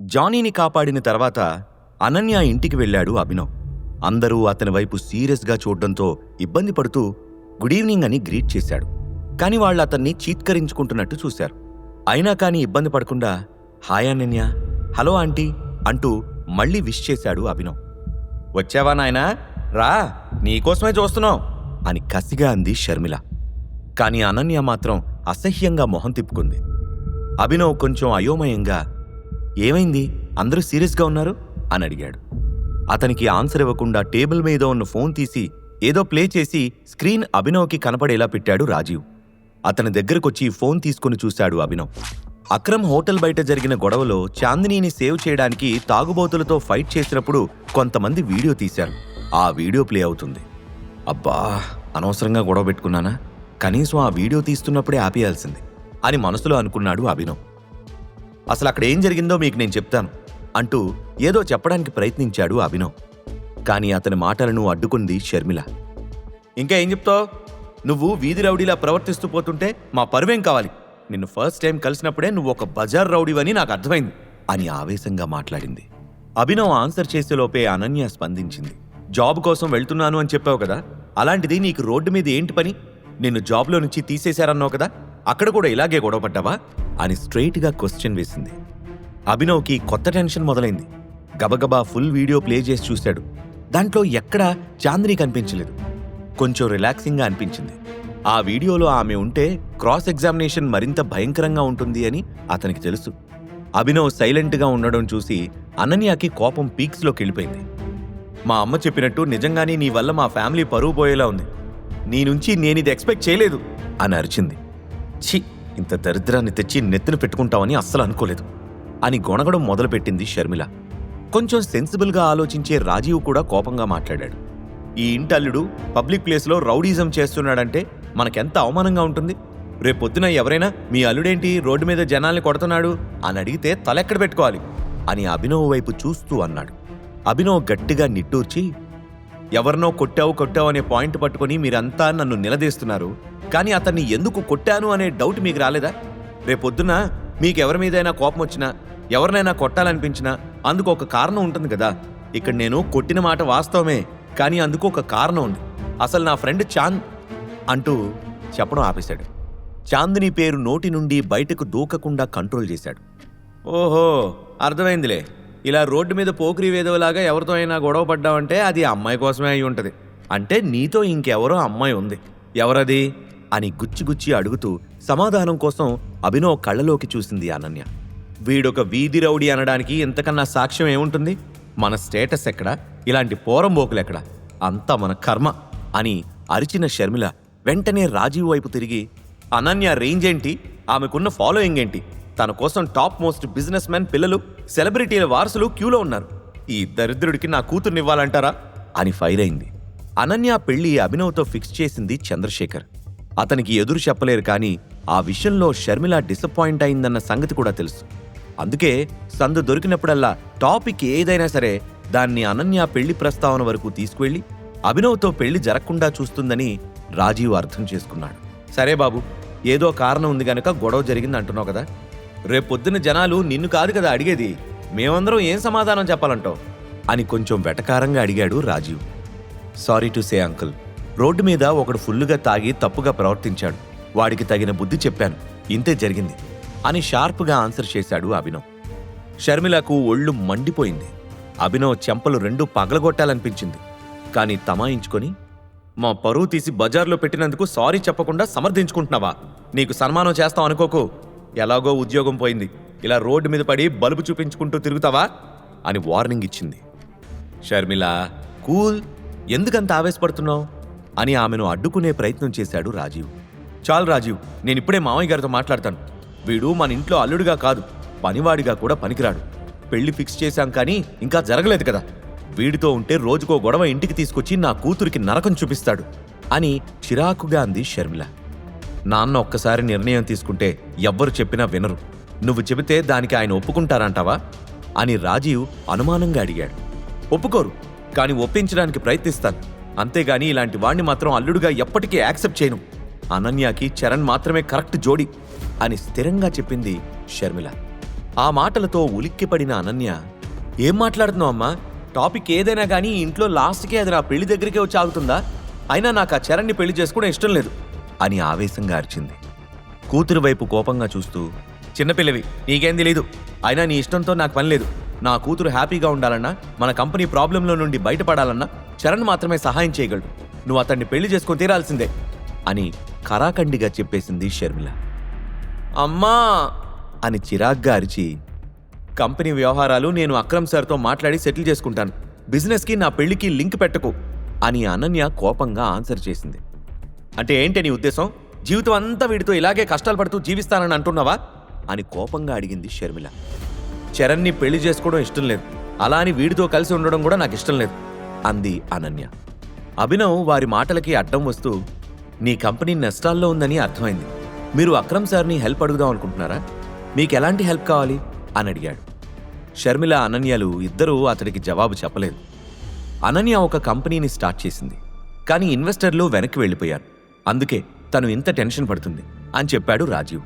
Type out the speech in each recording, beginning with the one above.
జానీని కాపాడిన తర్వాత అనన్య ఇంటికి వెళ్ళాడు అభినవ్. అందరూ అతని వైపు సీరియస్గా చూడడంతో ఇబ్బంది పడుతూ గుడ్ ఈవినింగ్ అని గ్రీట్ చేశాడు. కాని వాళ్ళు అతన్ని చీత్కరించుకుంటున్నట్టు చూశారు. అయినా కానీ ఇబ్బంది పడకుండా హాయ్ అనన్య హలో ఆంటీ అంటూ మళ్ళీ విష్ చేశాడు అభినవ్. వచ్చావా నాయనా? రా నీకోసమే చూస్తున్నావు అని కసిగా అంది షర్మిల. కాని అనన్య మాత్రం అసహ్యంగా మొహం తిప్పుకుంది. అభినవ్ కొంచెం అయోమయంగా ఏమైంది? అందరూ సీరియస్గా ఉన్నారు? అని అడిగాడు. అతనికి ఆన్సర్ ఇవ్వకుండా టేబుల్ మీద ఉన్న ఫోన్ తీసి ఏదో ప్లే చేసి స్క్రీన్ అభినవ్కి కనపడేలా పెట్టాడు రాజీవ్. అతని దగ్గరకొచ్చి ఫోన్ తీసుకుని చూశాడు అభినవ్. అక్రమ్ హోటల్ బయట జరిగిన గొడవలో చాందినీని సేవ్ చేయడానికి తాగుబోతులతో ఫైట్ చేసినప్పుడు కొంతమంది వీడియో తీశారు. ఆ వీడియో ప్లే అవుతుంది. అబ్బా అనవసరంగా గొడవ పెట్టుకున్నానా? కనీసం ఆ వీడియో తీస్తున్నప్పుడే ఆపేయాల్సింది అని మనసులో అనుకున్నాడు అభినవ్. అసలు అక్కడ ఏం జరిగిందో మీకు నేను చెప్తాను అంటూ ఏదో చెప్పడానికి ప్రయత్నించాడు అభినవ్. కానీ అతని మాటలను అడ్డుకుంది షర్మిల. ఇంకా ఏం చెప్తావు? నువ్వు వీధి రౌడీలా ప్రవర్తిస్తూ పోతుంటే మా పరువేం కావాలి? నిన్ను ఫస్ట్ టైం కలిసినప్పుడే నువ్వు ఒక బజార్ రౌడీవని నాకు అర్థమైంది అని ఆవేశంగా మాట్లాడింది. అభినవ్ ఆన్సర్ చేసేలోపే అనన్య స్పందించింది. జాబ్ కోసం వెళ్తున్నాను అని చెప్పావు కదా? అలాంటిది నీకు రోడ్డు మీద ఏంటి పని? నిన్ను జాబ్లో నుంచి తీసేశారన్నావు కదా? అక్కడ కూడా ఇలాగే గొడవపడ్డావా అని స్ట్రెయిట్గా క్వశ్చన్ వేసింది. అభినవ్కి కొత్త టెన్షన్ మొదలైంది. గబగబా ఫుల్ వీడియో ప్లే చేసి చూశాడు. దాంట్లో ఎక్కడా చాందిని కనిపించలేదు. కొంచెం రిలాక్సింగ్గా అనిపించింది. ఆ వీడియోలో ఆమె ఉంటే క్రాస్ ఎగ్జామినేషన్ మరింత భయంకరంగా ఉంటుంది అని అతనికి తెలుసు. అభినవ్ సైలెంట్గా ఉండడం చూసి అనన్యకి కోపం పీక్స్లోకి వెళ్ళిపోయింది. మా అమ్మ చెప్పినట్టు నిజంగానే నీ వల్ల మా ఫ్యామిలీ పరువు పోయేలా ఉంది. నీ నుంచి నేనిది ఎక్స్పెక్ట్ చేయలేదు అని అరిచింది. ఛీ! ఇంత దరిద్రాన్ని తెచ్చి నెత్తిన పెట్టుకుంటావని అస్సలు అనుకోలేదు. అని గొణగడం మొదలుపెట్టింది షర్మిల. కొంచెం సెన్సిబుల్గా ఆలోచించే రాజీవ్ కూడా కోపంగా మాట్లాడాడు. ఈ ఇంటల్లుడు పబ్లిక్ ప్లేస్లో రౌడీజం చేస్తున్నాడంటే మనకెంత అవమానంగా ఉంటుంది? రేపొద్దున ఎవరైనా మీ అల్లుడేంటి రోడ్డు మీద జనాల్ని కొడుతున్నాడు అని అడిగితే తలెక్కడ పెట్టుకోవాలి? అని అభినవ్ వైపు చూస్తూ అన్నాడు. అభినవ్ గట్టిగా నిట్టూర్చి ఎవరినో కొట్టావు కొట్టావు అనే పాయింట్ పట్టుకొని మీరంతా నన్ను నిలదీస్తున్నారు. కానీ అతన్ని ఎందుకు కొట్టాను అనే డౌట్ మీకు రాలేదా? రేపొద్దున మీకు ఎవరి మీదైనా కోపం వచ్చినా ఎవరినైనా కొట్టాలనిపించినా అందుకు ఒక కారణం ఉంటుంది కదా. ఇక్కడ నేను కొట్టిన మాట వాస్తవమే కానీ అందుకు ఒక కారణం ఉంది. అసలు నా ఫ్రెండ్ చాంద్ అంటూ చెప్పడం ఆపేశాడు. చాందిని పేరు నోటి నుండి బయటకు దూకకుండా కంట్రోల్ చేశాడు. ఓహో అర్థమైందిలే. ఇలా రోడ్డు మీద పోకిరి వేదవలాగా ఎవరితో అయినా గొడవ పడ్డావంటే అది అమ్మాయి కోసమే అయి ఉంటుంది. అంటే నీతో ఇంకెవరో అమ్మాయి ఉంది. ఎవరది? అని గుచ్చి గుచ్చి అడుగుతూ సమాధానం కోసం అభినవ్ కళ్ళలోకి చూసింది అనన్య. వీడొక వీధి రౌడీ అనడానికి ఇంతకన్నా సాక్ష్యం ఏముంటుంది? మన స్టేటస్ ఎక్కడ? ఇలాంటి పోరంబోకులెక్కడ అంతా మన కర్మ అని అరిచిన షర్మిల వెంటనే రాజీవ్ వైపు తిరిగి అనన్య రేంజ్ ఏంటి? ఆమెకున్న ఫాలోయింగ్ ఏంటి? తన కోసం టాప్ మోస్ట్ బిజినెస్ మ్యాన్ పిల్లలు సెలబ్రిటీల వారసులు క్యూలో ఉన్నారు. ఈ దరిద్రుడికి నా కూతుర్నివ్వాలంటారా? అని ఫైర్ అయింది. అనన్య పెళ్ళి అభినవ్తో ఫిక్స్ చేసింది చంద్రశేఖర్. అతనికి ఎదురు చెప్పలేరు కానీ ఆ విషయంలో షర్మిల డిసప్పాయింట్ అయిందన్న సంగతి కూడా తెలుసు. అందుకే సందు దొరికినప్పుడల్లా టాపిక్ ఏదైనా సరే దాన్ని అనన్య పెళ్ళి ప్రస్తావన వరకు తీసుకువెళ్ళి అభినవ్తో పెళ్ళి జరగకుండా చూస్తుందని రాజీవ్ అర్థం చేసుకున్నాడు. సరే బాబు ఏదో కారణం ఉంది గనక గొడవ జరిగింది అంటున్నావు కదా. రేపొద్దున జనాలు నిన్ను కాదు కదా అడిగేది. మేమందరం ఏం సమాధానం చెప్పాలంటావు? అని కొంచెం వెటకారంగా అడిగాడు Rajiv. Sorry to say uncle. Road మీద ఒకడు ఫుల్లుగా తాగి తప్పుగా ప్రవర్తించాడు. వాడికి తగిన బుద్ధి చెప్పాను. ఇంతే జరిగింది అని షార్ప్గా ఆన్సర్ చేశాడు అభినవ్. షర్మిలకు ఒళ్ళు మండిపోయింది. అభినవ్ చెంపలు రెండు పగలగొట్టాలనిపించింది. కానీ తమాయించుకొని మా పరువు తీసి బజార్లో పెట్టినందుకు సారీ చెప్పకుండా సమర్థించుకుంటున్నావా? నీకు సన్మానం చేస్తాం అనుకోకు. ఎలాగో ఉద్యోగం పోయింది. ఇలా రోడ్డు మీద పడి బలుపు చూపించుకుంటూ తిరుగుతావా? అని వార్నింగ్ ఇచ్చింది. షర్మిల కూల్. ఎందుకంత ఆవేశపడుతున్నావు? అని ఆమెను అడ్డుకునే ప్రయత్నం చేశాడు రాజీవ్. చాలు రాజీవ్ నేనిప్పుడే మామయ్య గారితో మాట్లాడతాను. వీడు మన ఇంట్లో అల్లుడిగా కాదు పనివాడిగా కూడా పనికిరాడు. పెళ్ళి ఫిక్స్ చేశాం కానీ ఇంకా జరగలేదు కదా. వీడితో ఉంటే రోజుకో గొడవ ఇంటికి తీసుకొచ్చి నా కూతురికి నరకం చూపిస్తాడు అని చిరాకుగా అంది షర్మిల. నాన్న ఒక్కసారి నిర్ణయం తీసుకుంటే ఎవ్వరు చెప్పినా వినరు. నువ్వు చెబితే దానికి ఆయన ఒప్పుకుంటారంటావా? అని రాజీవ్ అనుమానంగా అడిగాడు. ఒప్పుకోరు కానీ ఒప్పించడానికి ప్రయత్నిస్తాను. అంతేగాని ఇలాంటి వాణ్ణి మాత్రం అల్లుడుగా ఎప్పటికీ యాక్సెప్ట్ చేయను. అనన్యకి చరణ్ మాత్రమే కరెక్ట్ జోడి అని స్థిరంగా చెప్పింది షర్మిల. ఆ మాటలతో ఉలిక్కిపడిన అనన్య ఏం మాట్లాడుతున్నావు అమ్మా? టాపిక్ ఏదైనా కానీ ఇంట్లో లాస్ట్కే అది నా పెళ్ళి దగ్గరికే వచ్చి ఆగుతుందా? అయినా నాకు ఆ చరణ్ని పెళ్ళి చేసుకోవడం ఇష్టం లేదు అని ఆవేశంగా అరిచింది. కూతురు వైపు కోపంగా చూస్తూ చిన్నపిల్లవి నీకేం తెలీదు అయినా నీ ఇష్టంతో నాకు పని లేదు. నా కూతురు హ్యాపీగా ఉండాలన్నా మన కంపెనీ ప్రాబ్లంలో నుండి బయటపడాలన్నా చరణ్ మాత్రమే సహాయం చేయగలడు. నువ్వు అతన్ని పెళ్ళి చేసుకొని తీరాల్సిందే అని కరాఖండిగా చెప్పేసింది షర్మిల. అమ్మా! అని చిరాగ్గా అరిచి కంపెనీ వ్యవహారాలు నేను అక్రమ్ సార్తో మాట్లాడి సెటిల్ చేసుకుంటాను. బిజినెస్కి నా పెళ్ళికి లింక్ పెట్టకు అని అనన్య కోపంగా ఆన్సర్ చేసింది. అంటే ఏంటి నీ ఉద్దేశం? జీవితం అంతా వీడితో ఇలాగే కష్టాలు పడుతూ జీవిస్తానని అంటున్నావా? అని కోపంగా అడిగింది షర్మిల. చరణ్ని పెళ్ళి చేసుకోవడం ఇష్టం లేదు. అలా అని వీడితో కలిసి ఉండడం కూడా నాకు ఇష్టం లేదు. అంది అనన్య. అభినవ్ వారి మాటలకి అడ్డం వస్తూ నీ కంపెనీ నష్టాల్లో ఉందని అర్థమైంది. మీరు అక్రమ్ సార్ని హెల్ప్ అడుగుదాం అనుకుంటున్నారా? మీకు ఎలాంటి హెల్ప్ కావాలి? అని అడిగాడు. షర్మిల అనన్యలు ఇద్దరూ అతడికి జవాబు చెప్పలేదు. అనన్య ఒక కంపెనీని స్టార్ట్ చేసింది కానీ ఇన్వెస్టర్లు వెనక్కి వెళ్ళిపోయారు. అందుకే తను ఇంత టెన్షన్ పడుతుంది అని చెప్పాడు రాజీవ్.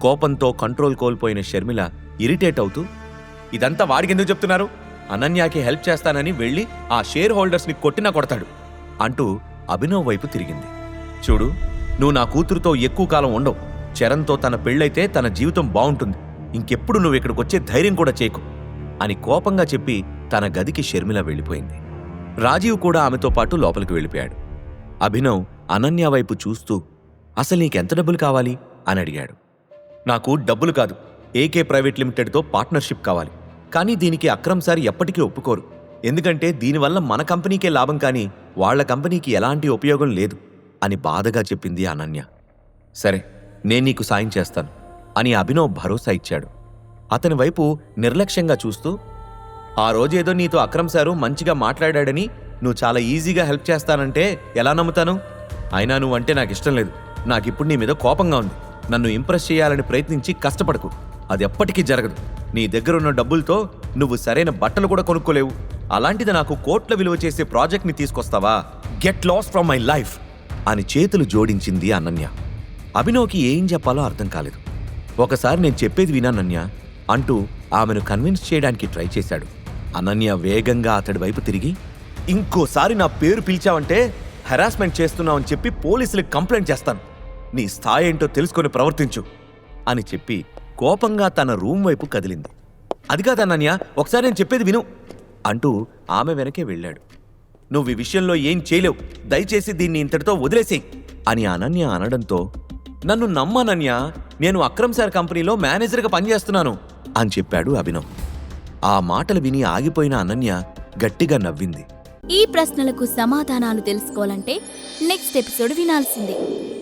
కోపంతో కంట్రోల్ కోల్పోయిన షర్మిల ఇరిటేట్ అవుతూ ఇదంతా వాడికి ఎందుకు చెప్తున్నారు? అనన్యాకి హెల్ప్ చేస్తానని వెళ్ళి ఆ షేర్ హోల్డర్స్ని కొట్టినా కొడతాడు అంటూ అభినవ్ వైపు తిరిగింది. చూడు నువ్వు నా కూతురుతో ఎక్కువ కాలం ఉండవు. చరణ్తో తన పెళ్ళైతే తన జీవితం బాగుంటుంది. ఇంకెప్పుడు నువ్వు ఇక్కడికి వచ్చే ధైర్యం కూడా చేయకు అని కోపంగా చెప్పి తన గదికి షర్మిల వెళ్ళిపోయింది. రాజీవ్ కూడా ఆమెతో పాటు లోపలికి వెళ్ళిపోయాడు. అభినవ్ అనన్య వైపు చూస్తూ అసలు నీకెంత డబ్బులు కావాలి? అని అడిగాడు. నాకు డబ్బులు కాదు. ఏకే ప్రైవేట్ లిమిటెడ్తో పార్ట్నర్షిప్ కావాలి. కానీ దీనికి అక్రమ్ సార్ ఎప్పటికీ ఒప్పుకోరు. ఎందుకంటే దీనివల్ల మన కంపెనీకే లాభం కానీ వాళ్ళ కంపెనీకి ఎలాంటి ఉపయోగం లేదు అని బాధగా చెప్పింది అనన్య. సరే నేను నీకు సాయం చేస్తాను అని అభినవ్ భరోసా ఇచ్చాడు. అతని వైపు నిర్లక్ష్యంగా చూస్తూ ఆ రోజేదో నీతో అక్రమ్ సారు మంచిగా మాట్లాడాడని నువ్వు చాలా ఈజీగా హెల్ప్ చేస్తానంటే ఎలా నమ్ముతాను? అయినా నువ్వంటే నాకు ఇష్టం లేదు. నాకిప్పుడు నీ మీద కోపంగా ఉంది. నన్ను ఇంప్రెస్ చేయాలని ప్రయత్నించి కష్టపడకు. అది ఎప్పటికీ జరగదు. నీ దగ్గరున్న డబ్బులతో నువ్వు సరైన బట్టలు కూడా కొనుక్కోలేవు. అలాంటిది నాకు కోట్ల విలువ చేసే ప్రాజెక్ట్ని తీసుకొస్తావా? Get lost from my life అని చేతులు జోడించింది అనన్య. అభినవ్కి ఏం చెప్పాలో అర్థం కాలేదు. ఒకసారి నేను చెప్పేది వినానన్య అంటూ ఆమెను కన్విన్స్ చేయడానికి ట్రై చేశాడు. అనన్య వేగంగా అతడి వైపు తిరిగి ఇంకోసారి నా పేరు పిలిచావంటే హెరాస్మెంట్ చేస్తున్నావని చెప్పి పోలీసులకు కంప్లైంట్ చేస్తాను. నీ స్థాయి ఏంటో తెలుసుకొని ప్రవర్తించు అని చెప్పి కోపంగా తన రూమ్ వైపు కదిలింది. అది కాదు ఒకసారి నేను చెప్పేది విను అంటూ ఆమె వెనకే వెళ్ళాడు. నువ్వు ఈ విషయంలో ఏం చేయలేవు దయచేసి దీన్ని ఇంతటితో వదిలేసేయి అని అనన్య అనడంతో నన్ను నమ్మనన్య నేను అక్రమ్ సార్ కంపెనీలో మేనేజర్గా పనిచేస్తున్నాను అని చెప్పాడు అభినవ్. ఆ మాటలు విని ఆగిపోయిన అనన్య గట్టిగా నవ్వింది. ఈ ప్రశ్నలకు సమాధానాలు తెలుసుకోవాలంటే నెక్స్ట్ ఎపిసోడ్ వినాల్సిందే.